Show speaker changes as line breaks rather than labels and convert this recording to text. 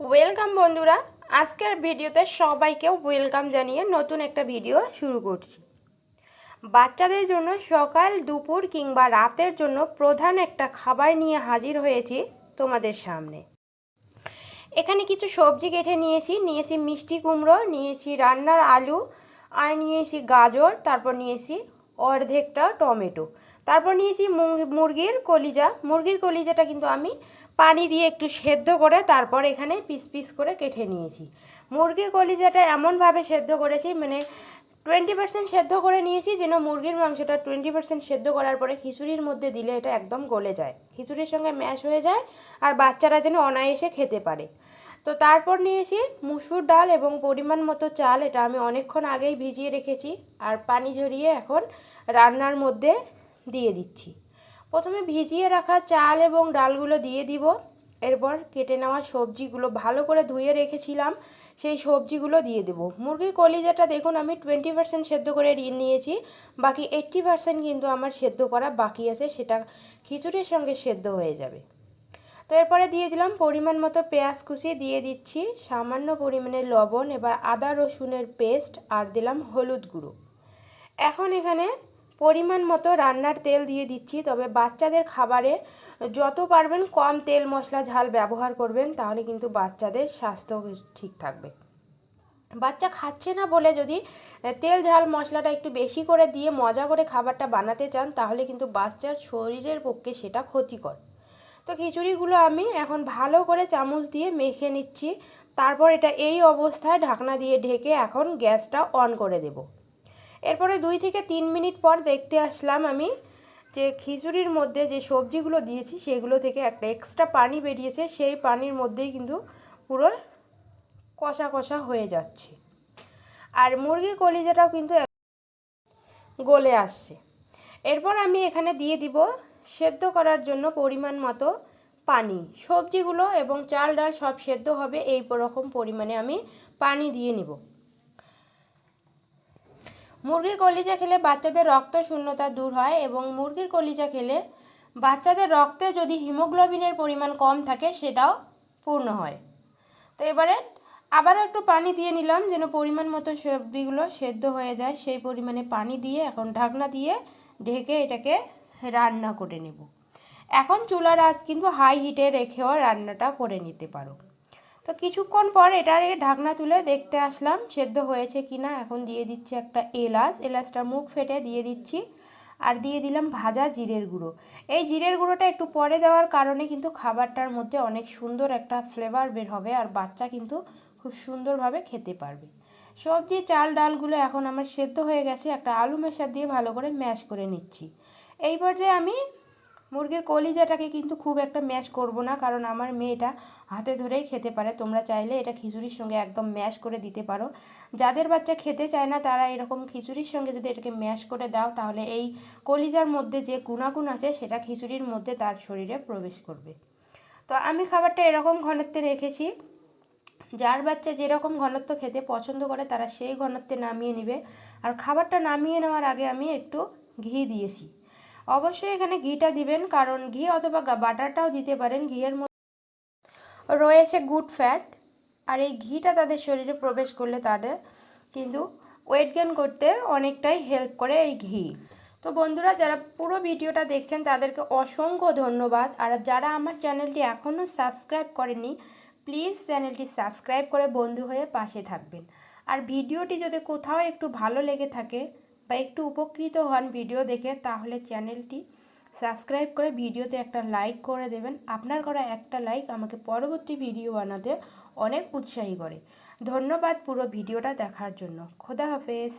Welcome বন্ধুরা, আজকের ভিডিওতে সবাইকে ওয়েলকাম জানিয়ে নতুন একটা ভিডিও শুরু করছি। বাচ্চাদের জন্য সকাল, দুপুর কিংবা রাতের জন্য প্রধান একটা খাবার নিয়ে হাজির হয়েছি তোমাদের সামনে। এখানে কিছু সবজি কেটে নিয়েছি নিয়েছি মিষ্টি কুমড়ো, নিয়েছি রান্নার আলু, আর নিয়েছি গাজর, তারপর নিয়েছি অর্ধেকটা টমেটো। তারপর নিয়েছি মুরগির কলিজা। মুরগির কলিজাটা কিন্তু আমি পানি দিয়ে একটু সেদ্ধ করে তারপর এখানে পিস পিস করে কেটে নিয়েছি। মুরগির কলিজাটা এমনভাবে সেদ্ধ করেছি মানে টোয়েন্টি পার্সেন্ট সেদ্ধ করে নিয়েছি যেন মুরগির মাংসটা টোয়েন্টি পার্সেন্ট সেদ্ধ করার পরে খিচুড়ির মধ্যে দিলে এটা একদম গলে যায়। খিচুড়ির সঙ্গে ম্যাশ হয়ে যায় আর বাচ্চারা যেন অনায়াসে খেতে পারে। তো তারপর নিয়েছি মুসুর ডাল এবং পরিমাণ মতো চাল, এটা আমি অনেকক্ষণ আগেই ভিজিয়ে রেখেছি আর পানি ঝরিয়ে এখন রান্নার মধ্যে দিয়ে দিচ্ছি। প্রথমে ভিজিয়ে রাখা চাল এবং ডালগুলো দিয়ে দিব। এরপর কেটে নেওয়া সবজিগুলো ভালো করে ধুয়ে রেখেছিলাম, সেই সবজিগুলো দিয়ে দেবো। মুরগির কলিজাটা দেখুন, আমি টোয়েন্টি পার্সেন্ট সেদ্ধ করে রিন নিয়েছি। বাকি এইট্টি পার্সেন্ট কিন্তু আমার সেদ্ধ করা বাকি আছে, সেটা খিচুড়ির সঙ্গে সেদ্ধ হয়ে যাবে। তো এরপরে দিয়ে দিলাম পরিমাণ মতো পেঁয়াজ কুচি, দিয়ে দিচ্ছি সামান্য পরিমাণে লবণ, এবার আদা রসুনের পেস্ট আর দিলাম হলুদ গুঁড়ো। এখন এখানে পরিমাণ মতো রান্নার তেল দিয়ে দিচ্ছি, তবে বাচ্চাদের খাবারে যত পারবেন কম তেল মশলা ঝাল ব্যবহার করবেন, তাহলে কিন্তু বাচ্চাদের স্বাস্থ্য ঠিক থাকবে। বাচ্চা খাচ্ছে না বলে যদি তেল ঝাল মশলাটা একটু বেশি করে দিয়ে মজা করে খাবারটা বানাতে চান, তাহলে কিন্তু বাচ্চার শরীরের পক্ষে সেটা ক্ষতিকর। তো খিচুড়িগুলো আমি এখন ভালো করে চামচ দিয়ে মেখে নিচ্ছি। তারপর এটা এই অবস্থায় ঢাকনা দিয়ে ঢেকে এখন গ্যাসটা অন করে দেব। এরপরে দুই থেকে তিন মিনিট পর দেখতে আসলাম আমি যে খিচুড়ির মধ্যে যে সবজিগুলো দিয়েছি সেগুলো থেকে একটা এক্সট্রা পানি বেরিয়েছে। সেই পানির মধ্যেই কিন্তু পুরো কষা কষা হয়ে যাচ্ছে। আর মুরগির কলিজাটাও কিন্তু গলে আসছে। এরপর আমি এখানে দিয়ে দিব সেদ্ধ করার জন্য পরিমাণ মতো পানি। সবজিগুলো এবং চাল ডাল সব সেদ্ধ হবে, এই রকম পরিমাণে আমি পানি দিয়ে নিব। মুরগির কলিজা খেলে বাচ্চাদের রক্ত শূন্যতা দূর হয় এবং মুরগির কলিজা খেলে বাচ্চাদের রক্তে যদি হিমোগ্লোবিনের পরিমাণ কম থাকে, সেটাও পূর্ণ হয়। তো এবারে আবারও একটু পানি দিয়ে নিলাম, যেন পরিমাণ মতো সবজিগুলো সেদ্ধ হয়ে যায়। সেই পরিমাণে পানি দিয়ে এখন ঢাকনা দিয়ে ঢেকে এটাকে রান্না করে নেব। এখন চুলার আঁচ কিন্তু হাই হিটে রেখেও রান্নাটা করে নিতে পারো। তো কিছুক্ষণ পর এটার ঢাকনা তুলে দেখতে আসলাম, সেদ্ধ হয়েছে কি না এখন দিয়ে দিচ্ছি একটা এলাচ। এলাচটা মুখ ফেটে দিয়ে দিচ্ছি। আর দিয়ে দিলাম ভাজা জিরের গুঁড়ো। এই জিরের গুঁড়োটা একটু পরে দেওয়ার কারণে কিন্তু খাবারটার মধ্যে অনেক সুন্দর একটা ফ্লেভার বের হবে আর বাচ্চা কিন্তু খুব সুন্দরভাবে খেতে পারবে। সবজি, চাল, ডালগুলো এখন আমার সেদ্ধ হয়ে গেছে। একটা আলু মেশার দিয়ে ভালো করে ম্যাশ করে নিচ্ছি। এই পর্যায়ে আমি মুরগির কলিজাটাকে কিন্তু খুব একটা ম্যাশ করব না, কারণ আমার মেয়েটা হাতে ধরেই খেতে পারে। তোমরা চাইলে এটা খিচুড়ির সঙ্গে একদম ম্যাশ করে দিতে পারো। যাদের বাচ্চা খেতে চায় না, তারা এরকম খিচুড়ির সঙ্গে যদি এটাকে ম্যাশ করে দাও, তাহলে এই কলিজার মধ্যে যে গুণাগুণ আছে, সেটা খিচুড়ির মধ্যে তার শরীরে প্রবেশ করবে। তো আমি খাবারটা এরকম ঘনত্বে রেখেছি। যার বাচ্চা যেরকম ঘনত্ব খেতে পছন্দ করে, তারা সেই ঘনত্বে নামিয়ে নেবে। আর খাবারটা নামিয়ে নেওয়ার আগে আমি একটু ঘি দিয়েছি। অবশ্যই এখানে ঘিটা দিবেন, কারণ ঘি অথবা বাটারটাও দিতে পারেন ঘিয়ের মধ্যে। রয়েছে গুড ফ্যাট, আর এই ঘিটা তাদের শরীরে প্রবেশ করলে তাদের কিন্তু ওয়েট গেন করতে অনেকটাই হেল্প করে এই ঘি। তো বন্ধুরা, যারা পুরো ভিডিওটা দেখছেন, তাদেরকে অসংখ্য ধন্যবাদ। আর যারা আমার চ্যানেলটি এখনও সাবস্ক্রাইব করেনি প্লিজ চ্যানেলটি সাবস্ক্রাইব করে বন্ধু হয়ে পাশে থাকবেন। আর ভিডিওটি যদি কোথাও একটু ভালো লেগে থাকে বা একটু উপকৃত হন ভিডিও দেখে, তাহলে চ্যানেলটি সাবস্ক্রাইব করে ভিডিওতে একটা লাইক করে দেবেন। আপনার করা একটা লাইক আমাকে পরবর্তী ভিডিও বানাতে অনেক উৎসাহী করে। ধন্যবাদ পুরো ভিডিওটা দেখার জন্য। খোদা হাফেজ।